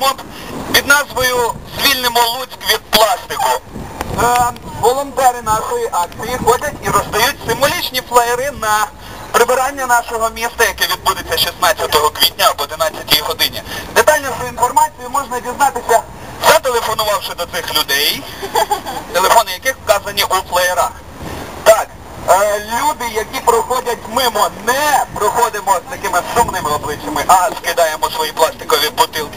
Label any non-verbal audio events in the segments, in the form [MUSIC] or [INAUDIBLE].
флешмоб під назвою Звільнимо Луцьк від пластику. Е, волонтери нашої акції ходять і роздають символічні флеєри на прибирання нашого міста, яке відбудеться 16 квітня об 11 годині. Детальнішу інформацію можна дізнатися, зателефонувавши до цих людей, [LAUGHS] телефони яких вказані у флеєрах. Так, е, люди, які проходять мимо, не проходимо з такими сумними обличчями, а скидаємо свої пластикові бутилки,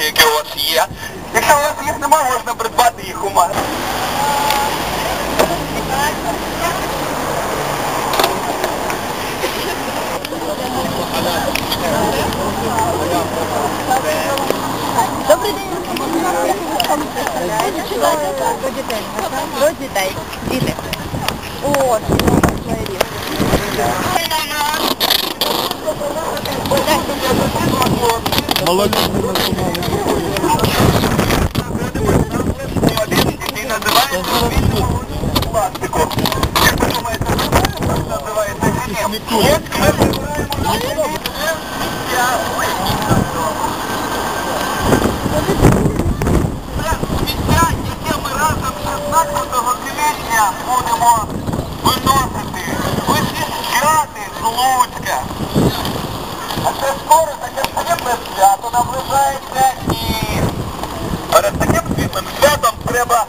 Добрий день. До дітей. До дітей. Діти. О, який називається «Звільнимо Луцьк від. Як ви думаєте, називається Будемо виносити, вичищати з А це скоро таке приємне свято наближається і перед таким світлим святом треба...